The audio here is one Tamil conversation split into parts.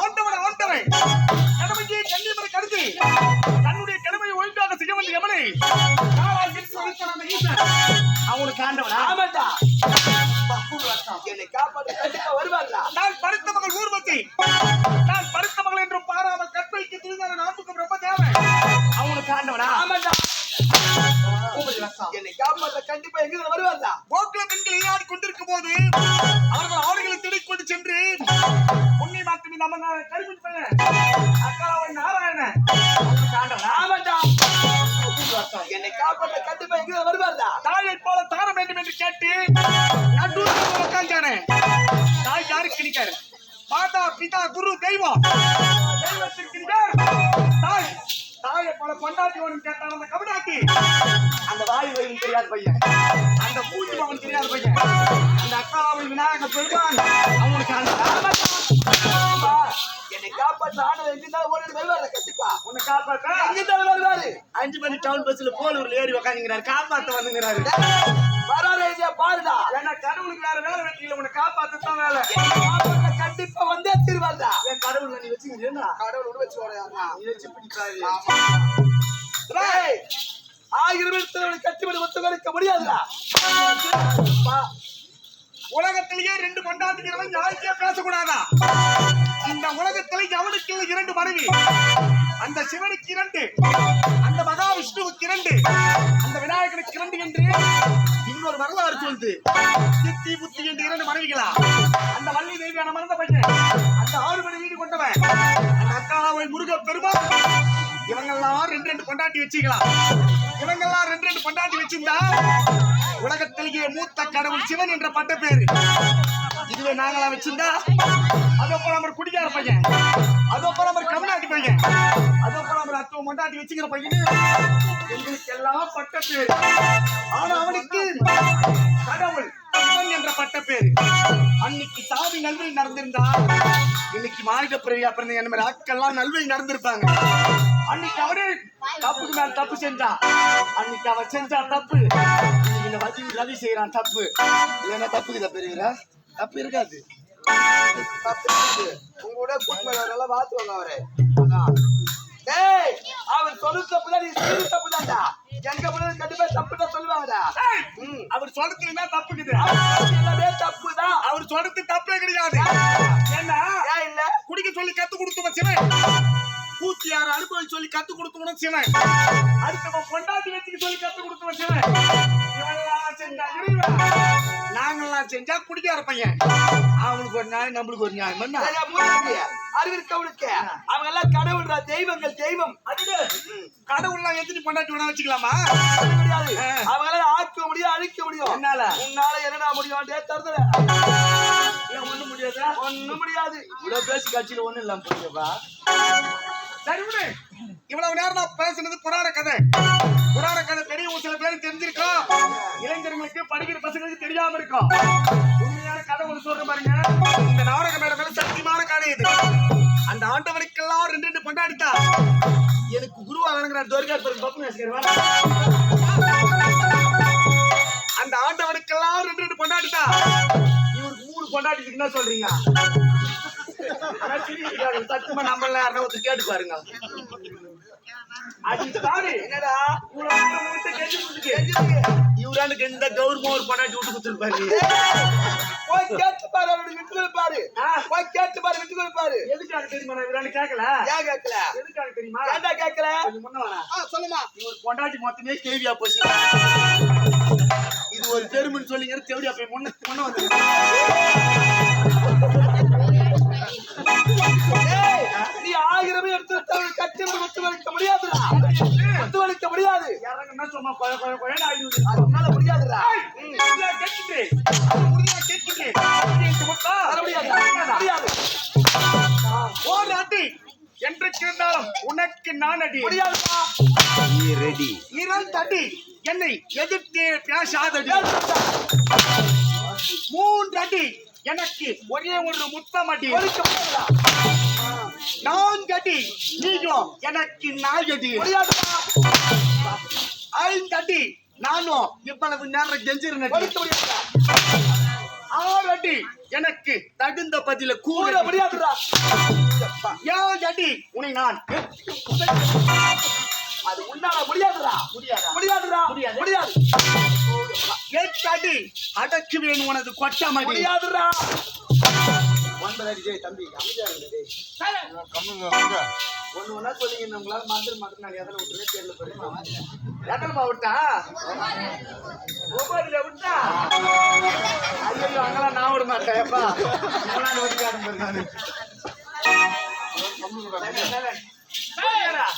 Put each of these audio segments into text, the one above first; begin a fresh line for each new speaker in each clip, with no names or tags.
ஆண்டவன் ஆண்டவன். கடமைக்கு கண்ணியமரை கருதி தன்னுடைய கடமையை ஒழுங்காக செய்ய அந்த ஈசன். அவனுக்கு ஆண்டவனா?
ஆமாண்டா. என்னை காப்பாற்ற என்னை காப்பாற்ற கண்டிப்பா எங்க வருவாங்களா
கோகுல பெண்கள் விளையாடி கொண்டிருக்கும் போது அவர்கள் அவர்களை தேடிக் கொண்டு சென்று பொன்னி மாத்து நம்ம கருமின் பையன் அக்காவன் நாராயண. அவனுக்கு ஆண்டவனா
என்னை காப்பாற்ற கண்டிப்பா எங்க வருவாங்களா
தாயை போல தார வேண்டும் என்று கேட்டு நடுவில் உட்காந்தானே தாய் யாருக்கு நிக்காரு? மாதா பிதா குரு தெய்வம். தெய்வத்திற்கு தாய் தாயை போல கொண்டாட்டி ஒன்று கேட்டான் அந்த கபடாட்டி அந்த வாய் வயிறு தெரியாத பையன். அந்த பூஜை அவன் தெரியாத பையன். அந்த அக்காவை விநாயக பெருமான். அவனுக்கு
ஆமா. என்னை காப்பாற்ற ஆனது எங்க ஓடி வருவாங்க கண்டிப்பா
உன்னை காப்பாத்த?
எங்க வருவாரு.
அஞ்சு மணி டவுன் பஸ்ல போலூர்ல ஏறி உக்காந்துங்கிறாரு காப்பாத்த வந்துங்கிறாரு.
பாருடா
ஏன்னா கடவுளுக்கு வேற வேலை வெட்டியில உன்னை காப்பாத்தத்தான் வேலை.
என்னை காப்பாற்ற கண்டிப்பா வந்தே திருவாருடா
என் கடவுள் நீ வச்சுக்கிறீங்களா
கடவுள் விட வச்சு ஓடையாருடா
நீ வச்சு பிடிக்காது.
ஆயிரம் கட்டிவிட முடியாதுடா.
உலகத்திலேயே ரெண்டு கொண்டாடுகிறவன் யாருக்கே பேசக்கூடாதா? இந்த உலகத்திலே எவனுக்கு இரண்டு மனைவி? அந்த சிவனுக்கு இரண்டு. மகாவிஷ்ணுவுக்கு இரண்டு. அந்த விநாயகனுக்கு இரண்டு என்று இன்னொரு வரலாறு சொல்லுது. சித்தி புத்தி என்று இரண்டு மனைவிகளா? அந்த வள்ளி தேவியான மறந்த பையன் அந்த ஆறு மணி வீடு கொண்டவன் அந்த அக்காவை முருக பெருமாள். இவங்கெல்லாம் ரெண்டு ரெண்டு கொண்டாட்டி வச்சுக்கலாம் இவங்கெல்லாம் ரெண்டு ரெண்டு கொண்டாட்டி வச்சிருந்தா உலகத்திலேயே மூத்த கடவுள் சிவன் என்ற பட்ட பேரு இதுவே நாங்களா வச்சிருந்தா அதோ போல நம்ம குடிக்கார பையன். அதோ போல நம்ம கமநாட்டி பையன். அதோ போல நம்ம அத்துவ மண்டாட்டி வச்சுக்கிற பையன். எங்களுக்கு எல்லாம் பட்ட ஆனா அவனுக்கு கடவுள் என்ற பட்ட பேரு அன்னைக்கு சாவி நல்வழி நடந்திருந்தா இன்னைக்கு மாநில பிறவியா பிறந்த என்ன மாதிரி ஆட்கள்லாம் நல்வழி நடந்திருப்பாங்க. அன்னைக்கு அவரு தப்புக்கு மேல தப்பு செஞ்சா அன்னைக்கு அவன் செஞ்சா தப்பு. இந்த வதி ரவி செய்யறான் தப்பு. இல்லைன்னா தப்புக்கு இதை பெரியரா தப்பு இருக்காது.
தப்பு இருக்கு. உங்களோட கூட்டணி நல்லா பாத்துவாங்க அவரு. டேய், அவர் சொல்லு தப்புதான் நீ செய்யற தப்புதான்டா. எங்க போனாலும் கண்டிப்பா தப்புதான் சொல்லுவாங்கடா.
ஏய்,
ம்.
அவர் சொல்றதுக்கு தான் தப்புக்குது
எல்லாமே தப்புதான்.
அவர் சொல்றது தப்பே கிடையாது.
ஏன் இல்ல?
குடிக்க சொல்லி கத்து கொடுத்தவன் சிவன். பூச்சி யார அனுபவி சொல்லி கத்து கொடுத்தவனும் சிவன். அடுத்தவன் பொண்டாட்டி வச்சுக்க சொல்லி கத்து கொடுத்தவன் சிவன். இவன்லாம் செஞ்சா இறைவன். நாங்கெல்லாம் செஞ்சா குடிக்கார பையன். அவனுக்கு ஒரு நியாயம் நம்மளுக்கு ஒரு நியாயம். என்ன?
அறிவிற்கவனுக்கு அவங்க எல்லாம் கடவுள்டா தெய்வங்கள் தெய்வம்.
கடவுள்லாம் எத்தனை பொண்டாட்டி வேணா வச்சுக்கலாமா?
முடியாது. அவங்க எல்லாம் ஆக்க முடியும் அழிக்க முடியும்.
என்னால?
உன்னால என்னடா முடியும்? தருதல.
ஒண்ணும் முடியாதா?
ஒண்ணும் முடியாது.
இவ்வளவு பேசி கட்சியில ஒண்ணும் இல்லாம போயிருப்பா சரி விடு. இவ்வளவு நேரம் நான் பேசுனது புராண கதை. புராண கதை பெரியவங்க சில பேருக்கு தெரிஞ்சிருக்கோம். இளைஞர்களுக்கு படிக்கிற பசங்களுக்கு தெரியாம இருக்கும். உண்மையான கதை ஒன்று சொல்ற பாருங்க. இந்த நாடக மேடம் மேல சத்தியமான கதை இது. அந்த ஆண்டவனுக்கெல்லாம் ரெண்டு ரெண்டு கொண்டாடித்தா எனக்கு குருவா வழங்குறார் சொல்லி பப்பு நேசிக்கிறவா அந்த ஆண்டவனுக்கெல்லாம் ரெண்டு ரெண்டு கொண்டாடித்தா இவருக்கு மூணு கொண்டாடிட்டு என்ன சொல்றீங்க. ஆனா சிரிக்கிறாரு. சத்தியமா நம்மள யாருன்னா ஒருத்தர் கேட்டு பாருங்க அது சாமி
என்னடா
இவ்வளவு நேரம் உங்ககிட்ட கெஞ்சி கொடுத்துட்டு, இவரானுக்கு இந்த கௌரவமா ஒரு கொண்டாட்டி விட்டு கொடுத்துருப்பாரு
போய் கேட்டு பாரு அவரு விட்டு கொடுப்பாரு போய் கேட்டு பாரு விட்டு கொடுப்பாரு
எதுக்காக தெரியுமா நான் இவரானு கேட்கல
ஏன் கேட்கல
எதுக்காக தெரியுமா
ஏன்டா கேட்கல
கொஞ்சம் முன்ன வரேன்
ஆ சொல்லுமா
இவர் பொண்டாட்டி மொத்தமே கேவியா போச்சு இது ஒரு பெருமைன்னு சொல்லிங்க தேவடியா போய் முன்ன முன்ன வந்து
ஆயிரமே எடுத்து கட்டி ஒத்து வலிக்க முடியாதுடா. ஒத்து வலிக்க முடியாது.
இறங்குன்னா சும்மா கொய கொய கொயன்னு ஆகி
அது உன்னால முடியாதுடா.
கேட்டுட்டு, அது உறுதியா கேட்டுட்டு,
முடியாது. முடியாது.
ஓர் அடி. என்றைக்கு இருந்தாலும் உனக்கு நான் அடி.
முடியாதுடா
இரண்டு அடி. என்னை எதிர்த்தே பேசாதடி. மூன்று அடி. எனக்கு ஒரே ஒரு முத்தம் அடி
ஒலிக்க முடியாதுடா
நான்கு அடி நீயும் எனக்கு நாயடி
முடியாதுடா
ஐந்து அடி நானும் இவ்வளவு நேரம் கெஞ்சிருந்தேன். ஆறு அடி எனக்கு தகுந்த பதில
கூட
கூற
முடியாதுடா.
ஏழு அடி உன்னை நான்
அது உன்னால முடியாதுடா.
முடியாதா?
முடியாதுடா.
முடியாது.
முடியாது.
எட்டு அடி அடக்குவேன் உனது கொட்டமடி.
முடியாதுடா. ஒன்பது அடி டேய் தம்பி அமைதியா டேய். ஒண்ணு ஒண்ணா சொல்லிங்க உங்களால மந்திர மட்டும் நான் எதில் விட்டுருவே தெரியல போயிருக்கேன்
எத்தனைப்பா விட்டா? ஒவ்வொருல விட்டா? ஐயோ அங்கெல்லாம் நான் விட மாட்டேன் எப்பா இங்கெல்லாம் ஒதுக்காத மாதிரி நானு.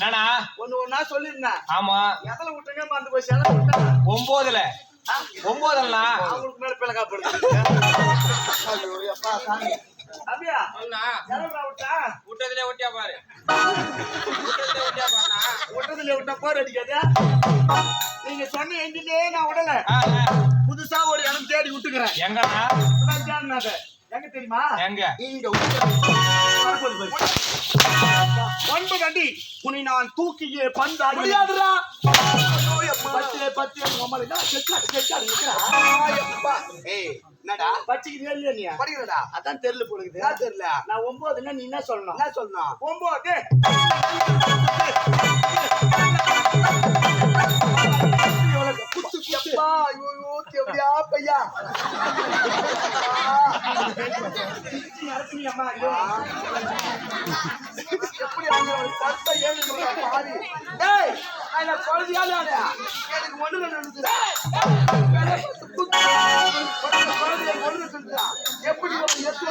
நானா
ஒண்ணு ஒண்ணா சொல்லிருந்தேன்.
ஆமா.
எத்தனை விட்டுங்க மறந்து போய் செலவு விட்டா?
ஒன்பதுல ஒன்பதுலண்ணா
அவங்களுக்கு மேல பிள்ளை காப்படுது
ஐயோ அப்பா சாமி
அப்படியா விட்டா
விட்டதுல ஒட்டியா பாரு. விட்டதுல ஒட்டியா பாருண்ணா.
விட்டதுல விட்டா போர் அடிக்காது. நீங்க சொன்ன எங்கிட்டே நான் விடல
ஆ, ஆ.
புதுசா ஒரு இடம் தேடி விட்டுக்கிறேன்.
எங்கண்ணா.
எங்க தெரியுமா
எங்க
பாரு. ஒன்பது அடி உன்னை நான் தூக்கியே பந்தாடி
முடியாதுடா
பத்து பத்து இருக்கா? செக்காடு, செக்காடு நிக்கிறா.
எப்பா ஏய் என்னடா
பச்சைக்கு தெரியல நீ
படிக்கிறடா
அதான் தெரியல போடுது
என்ன தெரியல
நான் ஒன்பதுன்னா நீ என்ன சொல்லணும்
என்ன சொல்லணும்
ஒன்பது
குத்துப்பா ஐயோ எப்படியா பையா. எப்படி ஒரு சட்டை ஏழு பாரு டேய் நான் குழந்தையா நானே எனக்கு ஒண்ணு சொல்லுடா எப்படி ஒரு எத்து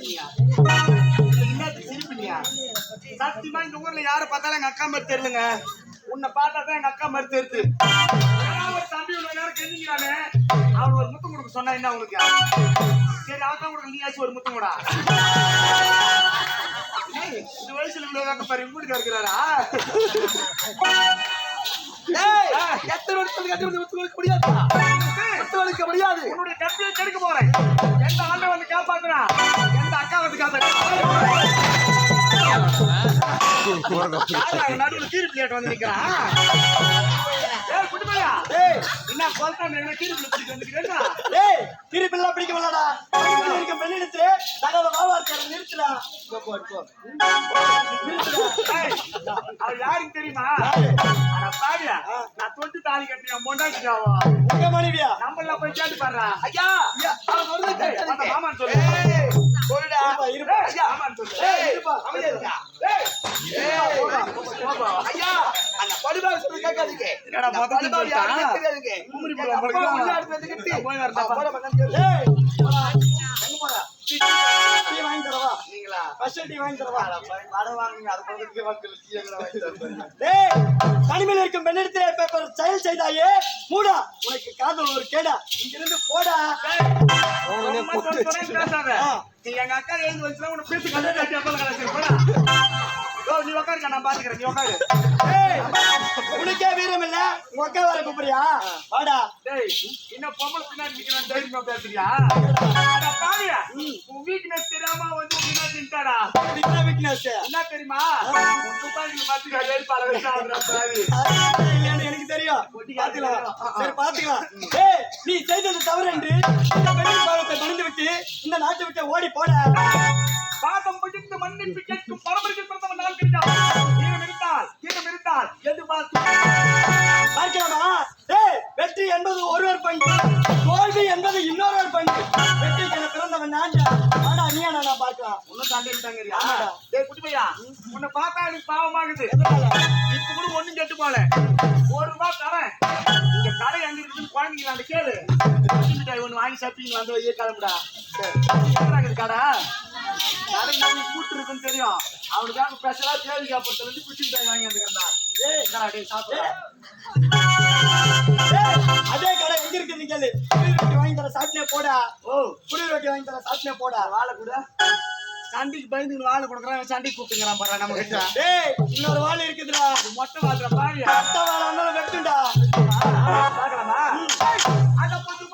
பார்த்து ஸ்டிச்சிங் சத்தியமா இந்த ஊர்ல யாரை பார்த்தாலும் எங்க அக்கா மாதிரி தெரியலங்க. உன்னை பார்த்தா தான் எங்க அக்கா மாதிரி தெரியுது. ஒரு தம்பி இவ்வளவு நேரம் கெஞ்சிக்கிறானே. அவன் ஒரு முத்தம் கொடுக்க சொன்னா என்ன உனக்கு சரி அவன் தான் கொடுக்க நீயாச்சும் ஒரு முத்தம் கூட இந்த வயசுல இவ்வளவு பாரு இங்க இருக்கிறாரா
எத்தனை வருஷத்துக்கு கட்டி பிடி முத்து வைக்க முடியாதுடா முத்து வைக்க முடியாது?
உன்னுடைய கற்பியை கெடுக்க போறேன். எந்த ஆண்டை வந்து காப்பாத்துறான் எந்த அக்கா வந்து காப்பாத்துறான் நடுவுல கீரி பிளேட் வந்து ஏய்
டேய்
என்ன சொல்றான் என்ன பிளேட் பிடிக்க வந்துக்கிறேன்னா
திருப்பிலாம் பிடிக்க மாட்டடா. இருக்க பெண்ணிடத்து தகவல வாவார்க்கார நிறுத்துடா. போ போ போ.
ஏய், அவ யாருக்கு தெரியுமா? பாவியா நான் தொட்டு தாலி கட்டிய மொண்டாட்டியாவா
உங்க மனைவியா?
நம்மள போய் கேட்டு பாடுறா
ஐயா அவன்
ஏய், அந்த மாமான்னு சொல்லு.
சொல்லுடா இருப்பா ஐயா
மாமான்னு சொல்லு.
ஏய் இருப்பா அமைதியா இருடா.
ஏய்,
ஏய்
போப்பா.
ஐயா அந்த படுபாவை சொல்லி கேட்காதீங்க.
என்னடா உங்களுக்கு போய்.
எங்க போறா டீ வாங்கி தரவா?
நீங்களா?
ஸ்பெஷல் டீ வாங்கி தரவா?
வாங்குங்க. அது டீ வாங்கி
டேய் தனிமையில் இருக்கும் பெண்ணிடத்திலே பேப்பர் செயல் செய்தாயே மூடா. உனக்கு காதல் ஒரு கேடா. இங்கிருந்து போடா.
பேசாத. நீ எங்க அக்கா எழுந்து வந்துச்சுன்னா உன்னை பேசி கதை கட்டி அப்பல கலாச்சாரம் போடா. நீ உட்காருங்க நான் பாத்துக்கிறேன் நீ உட்காரு
டேய் உனக்கே வீரம் இல்ல? உங்க அக்கா வர கூப்பிடுறியா? வாடா.
டேய் இன்னும் பொம்பளை பின்னாடி நிக்கிறான் தைரியமா பேசுறியா? பாவியா உன் வீக்னஸ் தெரியாம வந்து பின்னாடி நின்ட்டாடா?
என்ன வீக்னஸ்
என்ன தெரியுமா? துப்பாக்கி ஆடுறான் பாவி
இல்லையான்னு எனக்கு தெரியும். பாத்துக்கலாம். சரி பாத்துக்கலாம். டேய் நீ செய்தது தவறு என்று இந்த பெண்ணின் பாவத்தை மறந்து விட்டு இந்த நாட்டை விட்டு ஓடி போட.
பாதம் பிடித்து மன்னிப்பு கேட்கும் பரம்பரைக்கு பிறந்தவன் நான் கிடையாது. தீரம் இருந்தால் தீரம் இருந்தால் எது
பார்க்கலாமா? வெற்றி என்பது ஒருவர் பங்கு தோல்வி என்பது இன்னொருவர் பங்கு வெற்றிக்கு நான் ஆனா நீ நான் பார்க்கலாம்
ஒன்னும். டேய் குட்டி பையா உன்னை பார்த்தா எனக்கு பாவமாகுது. இப்ப கூட ஒண்ணும் கெட்டு போல ஒரு ரூபாய் தரேன். இங்க கடை எங்க இருக்குன்னு குழந்தைங்க அந்த கேளு. மிட்டாய் ஒண்ணு வாங்கி சாப்பிட்டீங்க வந்து வெளியே கிளம்புடா இருக்குது கடை? கடை கூட்டு இருக்குன்னு தெரியும். அவனுக்காக ஸ்பெஷலா கேள்வி காப்பத்துல இருந்து குட்டி மிட்டாய் வாங்கி வந்துக்கிறேன் ஏய். இந்தா டேய்
அதே கடை எங்க இருக்குன்னு கேளு. ரொட்டி வாங்கி தர சாப்பிட்டே போடா.
ஓ.
குளிர் ரொட்டி வாங்கி தர சாப்பிட்டே போடா
வாழை கூட. சண்டைக்கு பயந்து வாழை கொடுக்குறான் சண்டைக்கு கூப்பிட்டுங்கிறான் பாரு நம்ம கிட்ட.
டேய் இன்னொரு வாள் இருக்குதுடா.
மொட்டை வாழ்ற பாரு.
அத்த வாழை இருந்தாலும் வெட்டுண்டா
பார்க்கலாமா? அத பத்தி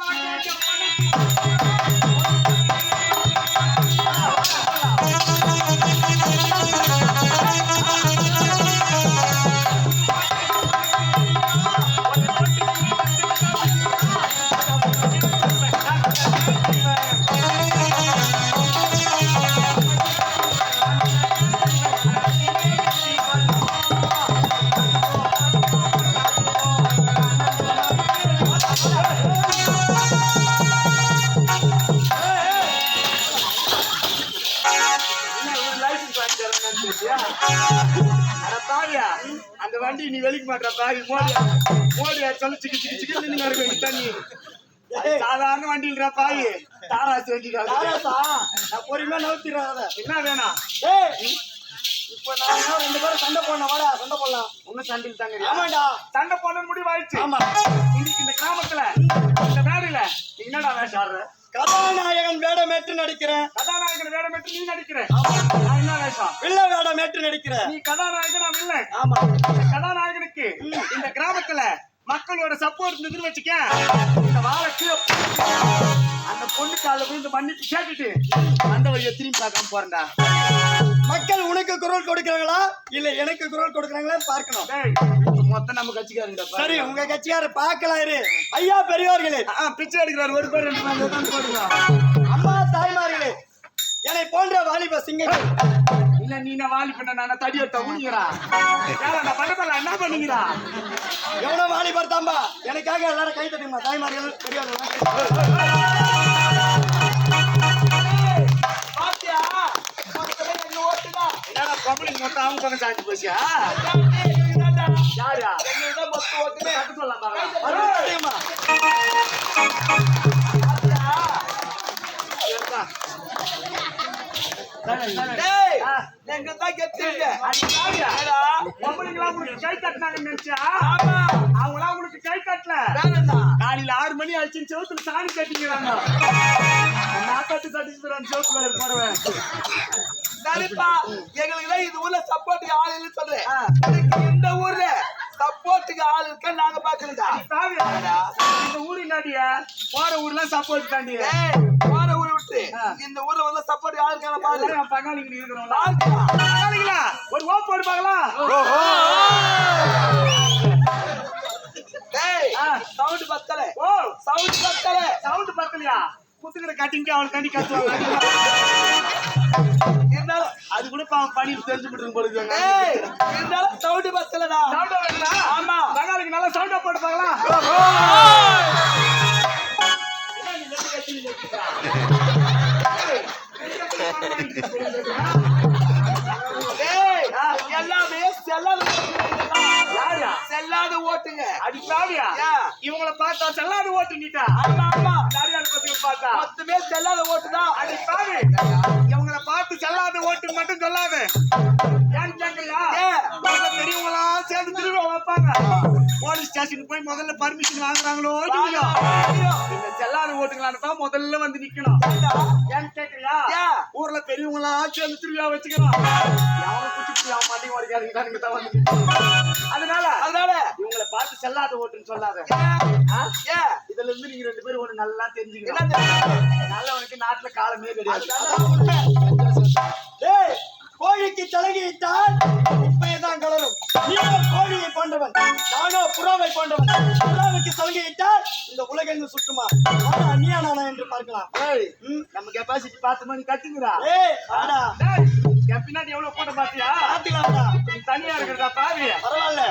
அந்த வண்டி நீ வெளிக்க மாட்டா பாவி மோடியா மோடியா சொல்லு சிக்கி சிக்கி சிக்கி நின்னு இருக்க வேண்டிய தண்ணி. சாதாரண வண்டி இல்லடா பாவி தாராசு வண்டி
நான் பொறுமையா நவுத்திடுறேன் அதை.
என்ன வேணாம்
இப்ப நான் ரெண்டு பேரும் சண்டை போடணும் வாடா சண்டை போடலாம்.
ஒன்னும் சண்டையில் தாங்க
ஆமாடா
சண்டை போன முடிவாயிடுச்சு.
ஆமா.
இன்னைக்கு இந்த கிராமத்துல இந்த மேடையில நீ என்னடா வேஷம் ஆடுற?
கதாநாயகன் வேடமேற்று நடிக்கிறேன்.
கதாநாயகன் வேடம் எடுத்து நீ நடிக்கிற. நான் என்ன வேஷம்?
வில்ல வேடமேற்று நடிக்கிறேன்
நீ கதாநாயகன் இல்லை.
ஆமா.
கதாநாயகனுக்கு இந்த கிராமத்துல மக்களோட சப்போர்ட் இருந்ததுன்னு வச்சுக்க இந்த வாழை கீழே போட்டு அந்த பொண்ணு கால விழுந்து மன்னிப்பு கேட்டுட்டு அந்த வழியை திரும்பி பார்க்காம போறேன்டா.
மக்கள் உனக்கு குரல் கொடுக்கறாங்களா? இல்ல எனக்கு குரல் கொடுக்கறாங்களா பார்க்கணும்.
மொத்தம் நம்ம கட்சிக்காரங்க
சரி உங்க கட்சியார பார்க்கலாம் இரு. ஐயா பெரியவர்களே
பிச்சை எடுக்கிறார். ஒரு பேர் ரெண்டு பேர் போடுங்க.
அம்மா தாய்மார்களே என்னை போன்ற வாலிப சிங்கங்கள்
இல்ல நீ நான் வாலி பண்ண நான் தடி எடுத்த உனிக்கிறா யாரா நான் பண்ண என்ன பண்ணீங்களா
எவ்வளவு வாலிபர் தாம்பா எனக்காக எல்லாரும் கை தட்டுமா? தாய்மார்கள்
என்னடா பப்ளிக் மொத்தம் அவங்க பக்கம் சாஞ்சி போச்சியா? யாரா? கட்டு சொல்லலாம் பாக்கலாம்
டேய் எங்க தான் கெத்துங்க
உங்களுக்கு கை தட்டினாங்கன்னு நினைச்சா? அவங்களா உங்களுக்கு கை தட்டல காலையில ஆறு மணி ஆச்சு செவத்துல சாணி கட்டிக்கிறாங்க. நான் தட்டு தட்டிச்சுறான் செவத்துல மேல போறவன்.
சரிப்பா. எங்களுக்கு இது ஊர்ல சப்போர்ட்டுக்கு ஆள் இல்லைன்னு சொல்றேன். இந்த ஊர்ல சப்போர்ட்டுக்கு ஆள் இருக்க நாங்க பாக்குறோம்டா
சாவியா இந்த ஊரு இல்லாடிய போற ஊர்லாம் சப்போர்ட் தாண்டி
விட்டு இந்த ஊர்ல வந்து சப்போர்ட் ஆள் இருக்கான பாரு.
பங்காளிங்க இருக்கிறோம்
பாருப்பா.
பங்காளிங்களா? ஒரு எடுப்பாங்களா
டேய்
ஆ.
சவுண்ட் பத்தல.
ஓ.
சவுண்ட் பத்தல.
சவுண்ட் பத்தலையா? குத்துக்கிற கட்டிங்க அவள் கண்டி கத்துவாங்க
இருந்தாலும்
அது கூட பாவம் பண்ணிட்டு தெரிஞ்சு பொழுது
ஏய் இருந்தாலும் சவுண்ட் பத்தலடா.
சவுண்டா வருதா
ஆமா.
பங்காளிக்கு நல்லா சவுண்டா
டேய் எல்லாமே செல்லாத
யாரா
செல்லாத ஓட்டுங்க
அடி சாவியா
ஏன்?
இவங்கள பார்த்தா செல்லாது ஓட்டுங்கிட்டா
ஆமா ஆமா
யாரையாவது பத்தி பார்த்தா
மொத்தமே செல்லாத ஓட்டுதான்
அடி சாவி இவங்கள பார்த்து செல்லாத ஓட்டு மட்டும் சொல்லாத போலீஸ் ஸ்டேஷனுக்கு போய் முதல்ல பர்மிஷன் வாங்குறாங்களோ இந்த செல்லாத ஓட்டுங்களான்னு தான் முதல்ல வந்து நிக்கணும்.
ஏன்?
ஊர்ல பெரியவங்களா சேர்ந்து திருவிழா வச்சுக்கிறோம். யாரும் குச்சிட்டு அவன் மாட்டி ஓடிக்காதீங்க தான் வந்து. அதனால
அதனால?
இவங்களை பார்த்து செல்லாத ஓட்டுன்னு சொல்லாத. இதுல இருந்து நீங்க ரெண்டு பேரும் ஒண்ணு நல்லா தெரிஞ்சுக்கணும்? நல்லவனுக்கு நாட்டுல காலமே கிடையாது.
கோழிக்கு தலகிட்டால் உண்மையதான் கலரும். நீயோ கோழியை போன்றவன். நானோ புறாவை போன்றவன். புறாவுக்கு தலகிட்டால் இந்த உலகெங்கு சுற்றுமா? ஆனா நீயா நானா என்று பார்க்கலாம்.
நம்ம கெப்பாசிட்டி பார்த்து மணி கட்டுங்கிறா
ஏய் ஆடா
பின்னாடி எவ்வளவு கூட்டம் பாத்தியா?
பாத்துக்கலாம்டா.
நீ தனியா இருக்கிறதா பாவி.
பரவாயில்ல.